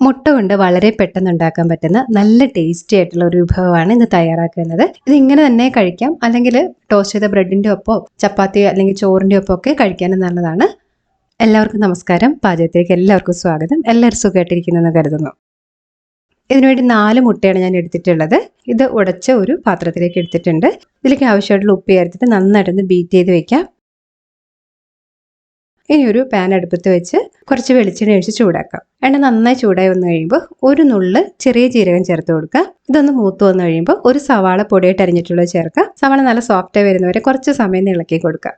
മുട്ട കൊണ്ട് വളരെ പെട്ടെന്ന് ഉണ്ടാക്കാൻ പറ്റുന്ന നല്ല ടേസ്റ്റി ആയിട്ടുള്ള ഒരു വിഭവമാണ് ഇന്ന് തയ്യാറാക്കുന്നത്. ഇത് ഇങ്ങനെ തന്നെ കഴിക്കാം. അല്ലെങ്കിൽ ടോസ്റ്റ് ചെയ്ത ബ്രെഡിന്റെ ഒപ്പോ ചപ്പാത്തി അല്ലെങ്കിൽ ചോറിന്റെ ഒപ്പോ ഒക്കെ കഴിക്കാനും നല്ലതാണ്. എല്ലാവർക്കും നമസ്കാരം. പാചകത്തിലേക്ക് എല്ലാവർക്കും സ്വാഗതം. എല്ലാവരും സുഖമായിട്ടിരിക്കുന്നെന്ന് കരുതുന്നു. ഇതിനുവേണ്ടി നാല് മുട്ടയാണ് ഞാൻ എടുത്തിട്ടുള്ളത്. ഇത് ഉടച്ച ഒരു പാത്രത്തിലേക്ക് എടുത്തിട്ടുണ്ട്. ഇതിലേക്ക് ആവശ്യമായിട്ടുള്ള ഉപ്പ് ചേർത്തിട്ട് നന്നായിട്ടൊന്ന് ബീറ്റ് ചെയ്ത് വെക്കാം. ഇനി ഒരു പാൻ അടുപ്പത്ത് വെച്ച് കുറച്ച് വെളിച്ചെണ്ണ ഒഴിച്ച് ചൂടാക്കാം. എണ്ണ നന്നായി ചൂടായി വന്നു കഴിയുമ്പോൾ ഒരു നുള്ള് ചെറിയ ജീരകം ചേർത്ത് കൊടുക്കുക. ഇതൊന്ന് മൂത്ത് വന്നു കഴിയുമ്പോൾ ഒരു സവാള പൊടിയായിട്ട് അരിഞ്ഞിട്ടുള്ളത് ചേർക്കുക. സവാള നല്ല സോഫ്റ്റായി വരുന്നവരെ കുറച്ച് സമയം ഇളക്കി കൊടുക്കുക.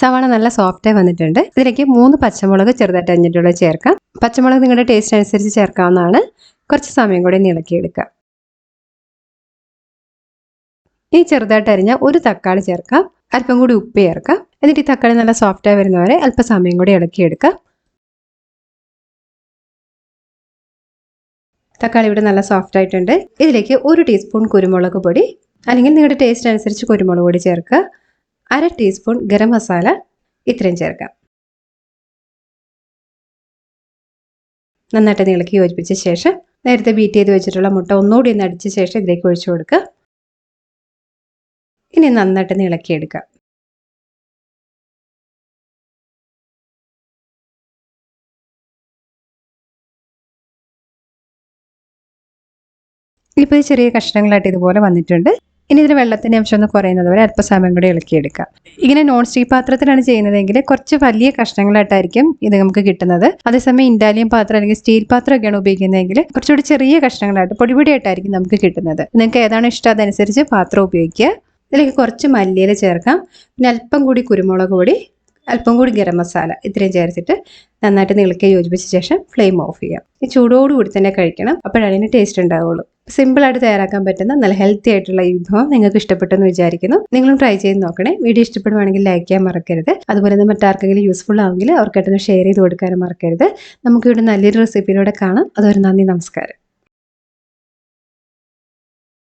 സവാള നല്ല സോഫ്റ്റായി വന്നിട്ടുണ്ട്. ഇതിലേക്ക് മൂന്ന് പച്ചമുളക് ചെറുതായിട്ട് അരിഞ്ഞിട്ടുള്ളത് ചേർക്കാം. പച്ചമുളക് നിങ്ങളുടെ ടേസ്റ്റ് അനുസരിച്ച് ചേർക്കാവുന്നതാണ്. കുറച്ച് സമയം കൂടി ഇളക്കിയെടുക്കുക ഈ ചെറുതായിട്ട് അരിഞ്ഞ ഒരു തക്കാളി ചേർക്കാം. അല്പം കൂടി ഉപ്പ് ചേർക്കാം എന്നിട്ട് ഈ തക്കാളി നല്ല സോഫ്റ്റായി വരുന്നവരെ അല്പം സമയം കൂടി ഇളക്കിയെടുക്കാം തക്കാളി ഇവിടെ നല്ല സോഫ്റ്റ് ആയിട്ടുണ്ട്. ഇതിലേക്ക് ഒരു ടീസ്പൂൺ കുരുമുളക് പൊടി അല്ലെങ്കിൽ നിങ്ങളുടെ ടേസ്റ്റ് അനുസരിച്ച് കുരുമുളക് പൊടി ചേർക്കുക. അര ടീസ്പൂൺ ഗരം മസാല ഇത്രയും ചേർക്കാം നന്നായിട്ട് ഇളക്കി യോജിപ്പിച്ച ശേഷം നേരത്തെ ബീറ്റ് ചെയ്ത് വെച്ചിട്ടുള്ള മുട്ട ഒന്നുകൂടി ഒന്ന് അടിച്ച ശേഷം ഇതിലേക്ക് ഒഴിച്ചു കൊടുക്കുക. ഇനി നന്നായിട്ട് ഇളക്കിയെടുക്കുക ഇപ്പോൾ ചെറിയ കഷ്ണങ്ങളായിട്ട് ഇതുപോലെ വന്നിട്ടുണ്ട്. ഇനി ഇതിൽ വെള്ളത്തിന്റെ അംശം ഒന്ന് കുറയുന്നത് വരെ അല്പസമയം കൂടി ഇളക്കിയെടുക്കാം. ഇങ്ങനെ നോൺ സ്റ്റിക്ക് പാത്രത്തിലാണ് ചെയ്യുന്നതെങ്കിൽ കുറച്ച് വലിയ കഷ്ണങ്ങളായിട്ടായിരിക്കും ഇത് നമുക്ക് കിട്ടുന്നത്. അതേസമയം ഇൻഡാലിയം പാത്രം അല്ലെങ്കിൽ സ്റ്റീൽ പാത്രമൊക്കെയാണ് ഉപയോഗിക്കുന്നതെങ്കിൽ കുറച്ചുകൂടി ചെറിയ കഷ്ണങ്ങളായിട്ട് പൊടിപൊടിയായിട്ടായിരിക്കും നമുക്ക് കിട്ടുന്നത്. നിങ്ങൾക്ക് ഏതാണ് ഇഷ്ടം അതനുസരിച്ച് പാത്രം ഉപയോഗിക്കുക. ഇതിലേക്ക് കുറച്ച് മല്ലിയില ചേർക്കാം. പിന്നെ അല്പം കൂടി കുരുമുളക് പൊടി അല്പം കൂടി ഗരം മസാല ഇത്രയും ചേർത്തിട്ട് നന്നായിട്ട് നിളക്കി യോജിപ്പിച്ച ശേഷം ഫ്ലെയിം ഓഫ് ചെയ്യാം. ഈ ചൂടോടുകൂടി തന്നെ കഴിക്കണം. അപ്പോഴാണ് അതിന് ടേസ്റ്റ് ഉണ്ടാവുള്ളൂ. സിമ്പിളായിട്ട് തയ്യാറാക്കാൻ പറ്റുന്ന നല്ല ഹെൽത്തി ആയിട്ടുള്ള ഈ വിഭവം നിങ്ങൾക്ക് ഇഷ്ടപ്പെട്ടെന്ന് വിചാരിക്കുന്നു. നിങ്ങളും ട്രൈ ചെയ്ത് നോക്കണേ. വീഡിയോ ഇഷ്ടപ്പെടുവാണെങ്കിൽ ലൈക്ക് ചെയ്യാൻ മറക്കരുത്. അതുപോലെ തന്നെ മറ്റാർക്കെങ്കിലും യൂസ്ഫുൾ ആവുമെങ്കിൽ അവർക്കായിട്ടൊന്ന് ഷെയർ ചെയ്ത് കൊടുക്കാനും മറക്കരുത്. നമുക്കിവിടെ നല്ലൊരു റെസിപ്പിയിലൂടെ കാണാം. അതൊരു നന്ദി നമസ്കാരം.